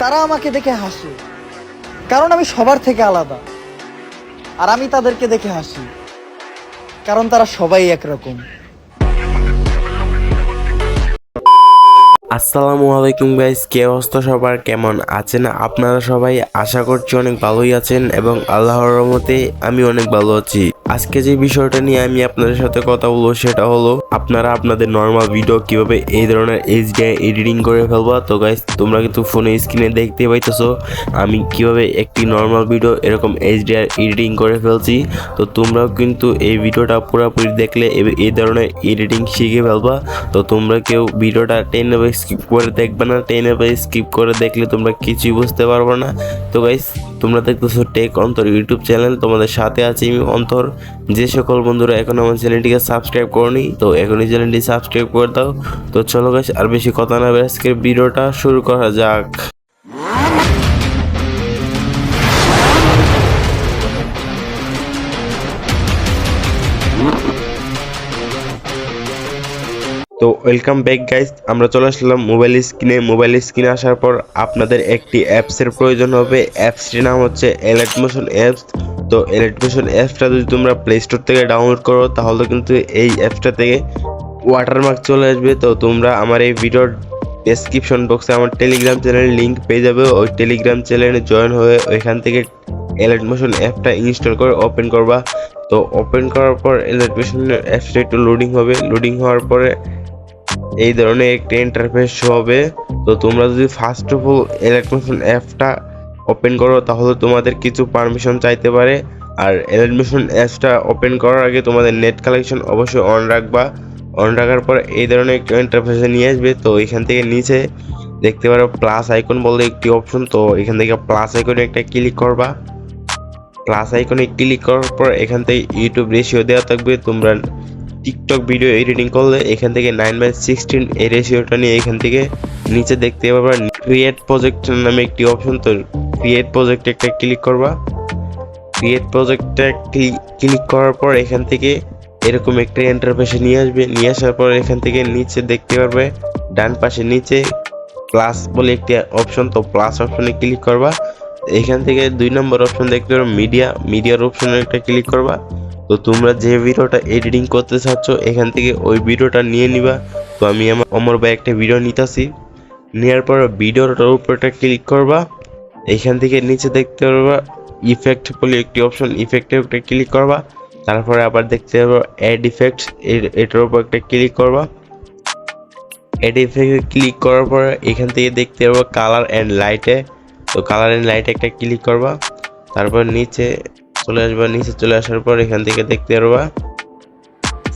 তারা আমাকে দেখে হাসে। কারণ আমি সবার থেকে আলাদা। আর আমি তাদেরকে দেখে হাসি। কারণ তারা সবাই একরকম। আসসালামু আলাইকুম গাইস কে অবস্থা সবার? কেমন আছেন? আপনারা সবাই আশা করছি অনেক ভালোই আছেন এবং আল্লাহর রহমতে আমি অনেক ভালো আছি। আজকে যে বিষয়টা নিয়ে আমি আপনাদের সাথে কথা বলব সেটা হলো, আপনারা আপনাদের নর্মাল ভিডিও কীভাবে এই ধরনের এইচডিআই এডিটিং করে ফেলবা? তো গাইস তোমরা কিন্তু ফোনে স্ক্রিনে দেখতে পাইতেছো, আমি কীভাবে একটি নর্মাল ভিডিও এরকম এইচডিআই এডিটিং করে ফেলছি। তো তোমরাও কিন্তু এই ভিডিওটা পুরোপুরি দেখলে এই ধরনের এডিটিং শিখে ফেলবা। তো তোমরা কেউ ভিডিওটা টেনে স্কিপ করে দেখবে না, টেনে বা স্কিপ করে দেখলে তোমরা কিছুই বুঝতে পারবে না। তো গাইস তোমরা দেখতেছো টেক অন্তর ইউটিউব চ্যানেল তোমাদের সাথে আছি আমি অন্তর যে সকল বন্ধুরা এখন আমার চ্যানেলটিকে সাবস্ক্রাইব করনি, তো এখনই চ্যানেলটি সাবস্ক্রাইব করে দাও। তো চলো গাইস আর বেশি কথা না আজকের ভিডিওটা শুরু করা যাক। তো ওয়েলকাম ব্যাক গাইস আমরা চলে আসলাম মোবাইল স্ক্রিনে মোবাইল স্ক্রিনে আসার পর আপনাদের একটি অ্যাপসের প্রয়োজন হবে। অ্যাপসটির নাম হচ্ছে এলাইট মোশন অ্যাপস তো এলাইট মোশন অ্যাপসটা যদি তোমরা প্লে স্টোর থেকে ডাউনলোড করো, তাহলে কিন্তু এই অ্যাপসটা থেকে ওয়াটারমার্ক চলে আসবে। তো তোমরা আমার এই ভিডিওর ডেসক্রিপশন বক্সে আমার টেলিগ্রাম চ্যানেলের লিঙ্ক পেয়ে যাবে। ওই টেলিগ্রাম চ্যানেলে জয়েন হয়ে ওইখান থেকে এলাইট মোশন অ্যাপটা ইনস্টল করে ওপেন করবা। তো ওপেন করার পর এলাইট মোশন অ্যাপসটা একটু লোডিং হবে। লোডিং হওয়ার পরে এই ধরনের একটি ইন্টারফেস হবে। তো তোমরা যদি ফার্স্ট অফ অল ইলেকট্রন অ্যাপটা ওপেন করো, তাহলে তোমাদের কিছু পারমিশন চাইতে পারে। আর এডমিশন অ্যাপসটা ওপেন করার আগে তোমাদের নেট কালেকশন অবশ্যই অন রাখবা। অন রাখার পর এই ধরনের একটি ইন্টারফেসে নিয়ে আসবে। তো এখান থেকে নিচে দেখতে পারো প্লাস আইকন বলে একটি অপশন তো এখান থেকে প্লাস আইকনে একটা ক্লিক করবা। প্লাস আইকনে ক্লিক করার পর এখান থেকে ইউটিউব রেশিও দেওয়া থাকবে। তোমরা টিকটক ভিডিও এডিটিং করলে এখান থেকে নাইন বাই সিক্সটিন এই রেশিওটা নিয়ে এখান থেকে নিচে দেখতে পারবা ক্রিয়েট প্রজেক্ট নামে একটি অপশন তো ক্রিয়েট প্রজেক্ট একটা ক্লিক করবা। ক্রিয়েট প্রজেক্টটা ক্লিক করার পর এখান থেকে এরকম একটা ইন্টারফেসে নিয়ে আসবে। নিয়ে আসার পর এখান থেকে নিচে দেখতে পারবে, ডান পাশে নিচে প্লাস বলে একটি অপশন তো প্লাস অপশনে ক্লিক করবা। এখান থেকে দুই নম্বর অপশন দেখতে পারো মিডিয়া মিডিয়ার অপশনে একটা ক্লিক করবা। তো তোমরা যে ভিডিওটা এডিটিং করতে চাচ্ছ, এখান থেকে ওই ভিডিওটা নিয়ে নিবা। তো আমি আমার অমর ভাই একটা ভিডিও নিতেছি। নেওয়ার পর ভিডিওটার উপর একটা ক্লিক করবা। এখান থেকে নিচে দেখতে পারবা ইফেক্ট বলে একটি অপশন ইফেক্টে একটা ক্লিক করবা। তারপরে আবার দেখতে পারবা অ্যাড ইফেক্টস এটার উপর একটা ক্লিক করবা। অ্যাড ইফেক্টে ক্লিক করার পর এখান থেকে দেখতে পারবা কালার অ্যান্ড লাইটে তো কালার অ্যান্ড লাইটে একটা ক্লিক করবা। তারপর নিচে চলে আসবা, নিচে চলে আসার পর এখান থেকে দেখতে পারবা।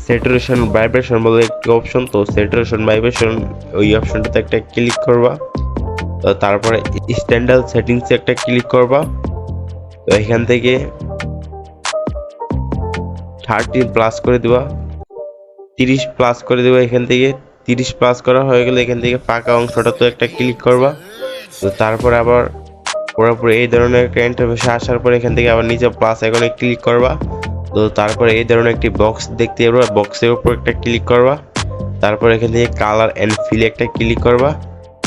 স্যাচুরেশন ভাইব্রেশন বলে একটি অপশন তো স্যাচুরেশন ভাইব্রেশন ওই অপশনটাতে একটা ক্লিক করবা। তো তারপরে স্ট্যান্ডার্ড সেটিংসে একটা ক্লিক করবা। তো এখান থেকে থার্টি প্লাস করে দিবা। তিরিশ প্লাস করে দেবা এখান থেকে। তিরিশ প্লাস করা হয়ে গেলে এখান থেকে ফাঁকা অংশটা তো একটা ক্লিক করবা। তো তারপরে আবার পুরোপুরি এই ধরনের একটা ইন্টারফেসে আসার পর এখান থেকে আবার নিচে প্লাস আইকনে ক্লিক করবা। তো তারপরে এই ধরনের একটি বক্স দেখতে পারবা। বক্সের উপর একটা ক্লিক করবা। তারপর এখান থেকে কালার অ্যান্ড ফিল একটা ক্লিক করবা।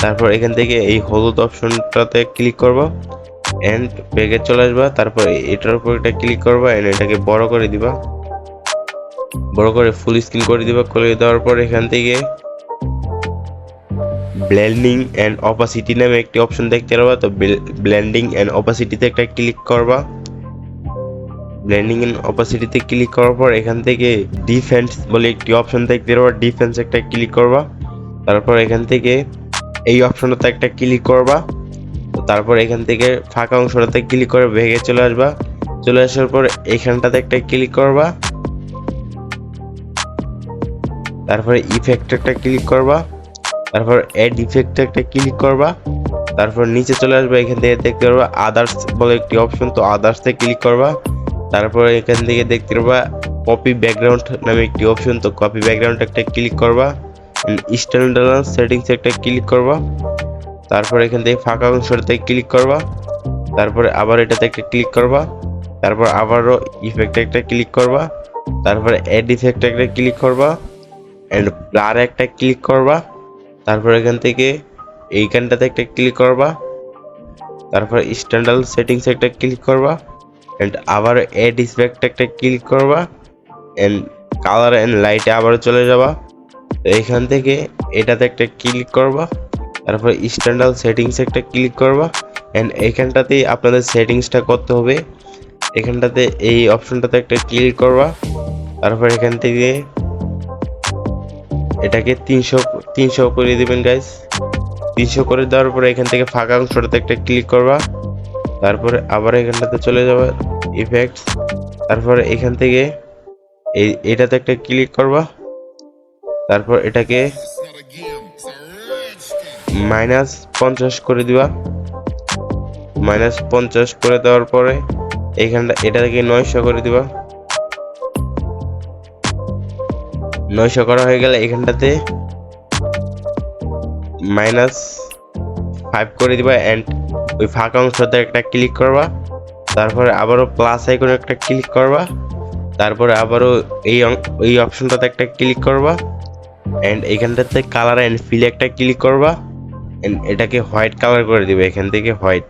তারপর এখান থেকে এই হলুদ অপশনটাতে ক্লিক করবা। অ্যান্ড ব্যাগে চলে আসবা। তারপর এটার উপর একটা ক্লিক করবা অ্যান্ড এটাকে বড় করে দিবা। বড় করে ফুল স্ক্রিন করে দিবা। করে দেওয়ার পর এখান থেকে ব্লেন্ডিং অ্যান্ড অপাসিটি নামে একটি অপশন দেখতে পারবা। তো ব্ল্যান্ডিং অ্যান্ড অপাসিটিতে একটা ক্লিক করবা। ব্ল্যান্ডিং এন্ড অপাসিটিতে ক্লিক করার পর এখান থেকে ডিফেন্স বলে একটি অপশন দেখতে পারবা। ডিফেন্স একটা ক্লিক করবা। তারপর এখান থেকে এই অপশনটাতে একটা ক্লিক করবা। তারপর এখান থেকে ফাঁকা অংশটাতে ক্লিক করে ভেঙে চলে আসবা। চলে আসার পর এখানটাতে একটা ক্লিক করবা। তারপরে ইফেক্ট একটা ক্লিক করবা। তারপর অ্যাড ইফেক্ট একটা ক্লিক করবা। তারপর নিচে চলে আসবে, এখান থেকে দেখতে পারবা আদার্স বলে একটি অপশন তো আদার্সে ক্লিক করবা। তারপরে এখান থেকে দেখতে পারবা কপি ব্যাকগ্রাউন্ড নামে একটি অপশন তো কপি ব্যাকগ্রাউন্ড একটা ক্লিক করবা। স্ট্যান্ডার্ড সেটিংস একটা ক্লিক করবা। তারপর এখান থেকে ফাঁকা অংশটাতে ক্লিক করবা। তারপরে আবার এটাতে একটা ক্লিক করবা। তারপর আবারও ইফেক্ট একটা ক্লিক করবা। তারপরে অ্যাড ইফেক্ট একটা ক্লিক করবা। অ্যান্ড ব্লার একটা ক্লিক করবা। তারপর এখান থেকে এইখানটাতে একটা ক্লিক করবা। তারপর স্ট্যান্ডার্ড সেটিংস একটা ক্লিক করবা অ্যান্ড আবার এড ইফেক্ট একটা ক্লিক করবা অ্যান্ড কালার অ্যান্ড লাইটে আবারও চলে যাবা। তো এখান থেকে এটাতে একটা ক্লিক করবা, তারপর স্ট্যান্ডার্ড সেটিংস একটা ক্লিক করবা অ্যান্ড এইখানটাতেই আপনাদের সেটিংসটা করতে হবে। এখানটাতে এই অপশনটাতে একটা ক্লিক করবা, তারপর এখান থেকে এটাকে তিনশো তিনশো করে দিবেন গাইস তিনশো করে দেওয়ার পরে এখান থেকে ফাঁকা অংশটাতে একটা ক্লিক করবা। তারপরে আবার এখানটাতে চলে যাবে ইফেক্টস তারপরে এখান থেকে এই এটাতে একটা ক্লিক করবা। তারপর এটাকে মাইনাস পঞ্চাশ করে দিবা। মাইনাস পঞ্চাশ করে দেওয়ার পরে এইখানটা এটা থেকে নয়শো করে দিবা। নয়শো করা হয়ে গেলে এখানটাতে মাইনাস ফাইভ করে দিবা অ্যান্ড ওই ফাঁকা অংশতে একটা ক্লিক করবা। তারপরে আবারও প্লাস আইকনে একটা ক্লিক করবা। তারপরে আবারও এই এই অপশনটাতে একটা ক্লিক করবা। অ্যান্ড এখানটাতে কালার অ্যান্ড ফিল একটা ক্লিক করবা। অ্যান্ড এটাকে হোয়াইট কালার করে দিবে, এখান থেকে হোয়াইট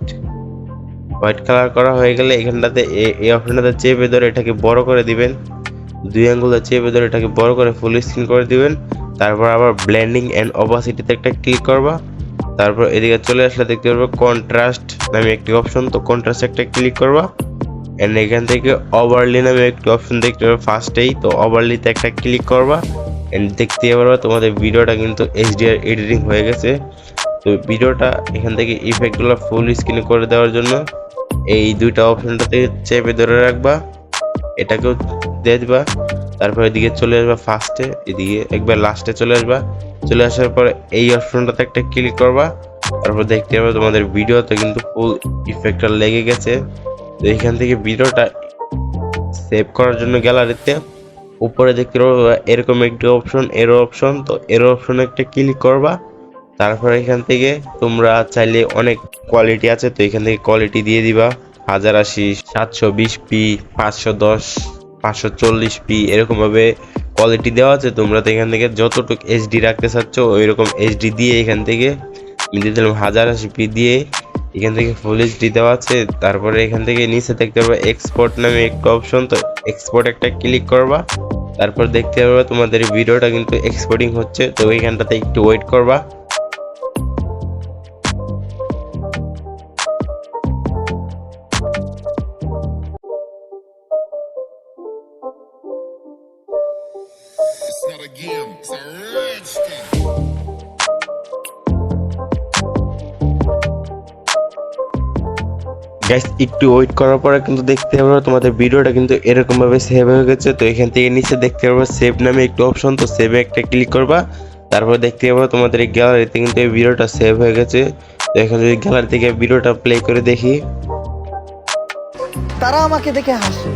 হোয়াইট কালার করা হয়ে গেলে এখানটাতে এই অপশনটাতে চেপে ধরে এটাকে বড় করে দিবেন। দুই আঙ্গুলে চেপে ধরে এটাকে বড় করে ফুল স্ক্রিন করে দিবেন। তারপর আবার ব্লেন্ডিং অ্যান্ড অপাসিটিতে একটা ক্লিক করবা। তারপর এদিকে চলে আসলে দেখতে পারবে কন্ট্রাস্ট নামে একটি অপশন তো কন্ট্রাস্ট একটা ক্লিক করবা। এন্ড এখান থেকে ওভারলি নামে একটি অপশন দেখতে পারবে ফার্স্টেই তো ওভারলিতে একটা ক্লিক করবা। এন্ড দেখতে পারবা তোমাদের ভিডিওটা কিন্তু এইচডিআর এডিটিং হয়ে গেছে। তো ভিডিওটা এখান থেকে ইফেক্টগুলো ফুল স্ক্রিন করে দেওয়ার জন্য এই দুইটা অপশনটাতে চেপে ধরে রাখবা। এটাকেও দিয়ে দিবা। তারপর এদিকে চলে আসবা ফার্স্টে এদিকে একবার লাস্টে চলে আসবা। চলে আসার পরে এই অপশনটাতে একটা ক্লিক করবা। তারপর দেখতে পাবে তোমাদের ভিডিওতে কিন্তু ফুল ইফেক্টটা লেগে গেছে। তো এখান থেকে ভিডিওটা সেভ করার জন্য গ্যালারিতে উপরে দেখতে পারবে এরকম একটি অপশন এরো অপশন তো এরো অপশনে একটা ক্লিক করবা। তারপর এখান থেকে তোমরা চাইলে অনেক কোয়ালিটি আছে। তো এখান থেকে কোয়ালিটি দিয়ে দিবা। হাজার আশি, সাতশো, বিশ পি, পাঁচশো, দশ। পাঁচশো চল্লিশ পি এরকম ভাবে কোয়ালিটি দেওয়া আছে, তোমরা তো এখান থেকে যতটুকু এইচডি রাখতে চাচ্ছ ওই রকম এইচডি দিয়ে এখান থেকে আমি হাজার আশি পি দিয়ে এখান থেকে ফুল এইচডি দেওয়া আছে। তারপরে এখান থেকে নিচে দেখতে পারবে এক্সপোর্ট নামে একটা অপশন তো এক্সপোর্ট একটা ক্লিক করবা, তারপর দেখতে পারবে তোমাদের ভিডিওটা কিন্তু এক্সপোর্টিং হচ্ছে, তো এখানটাতে একটু ওয়েট করবা। গাইস একটু ওয়েট করার পরে কিন্তু দেখতে পারবে তোমাদের ভিডিওটা কিন্তু এরকম ভাবে সেভ হয়ে গেছে। তো এখান থেকে নিচে দেখতে পারবে সেভ নামে একটু অপশন তো সেভে একটা ক্লিক করবা। তারপর দেখতে পাবো তোমাদের এই গ্যালারিতে কিন্তু এই ভিডিওটা সেভ হয়ে গেছে। তো এখন যদি গ্যালারি থেকে ভিডিওটা প্লে করে দেখি। তারা আমাকে দেখে হাসে।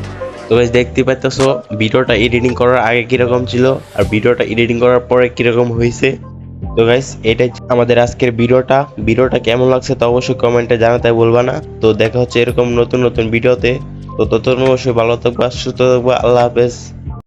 তো গাইস দেখতে পাচ্তেছো ভিডিওটা এডিটিং করার আগে কীরকম ছিল আর ভিডিওটা এডিটিং করার পরে কীরকম হয়েছে তো গাইস এটাই আমাদের আজকের ভিডিওটা। ভিডিওটা কেমন লাগছে তো অবশ্যই কমেন্টে জানাতে ভুলবা না। তো দেখা হচ্ছে এরকম নতুন নতুন ভিডিওতে। তো ততক্ষণ অবশ্যই ভালো থাকবা, সুস্থ থাকবা, আল্লাহ হাফেজ।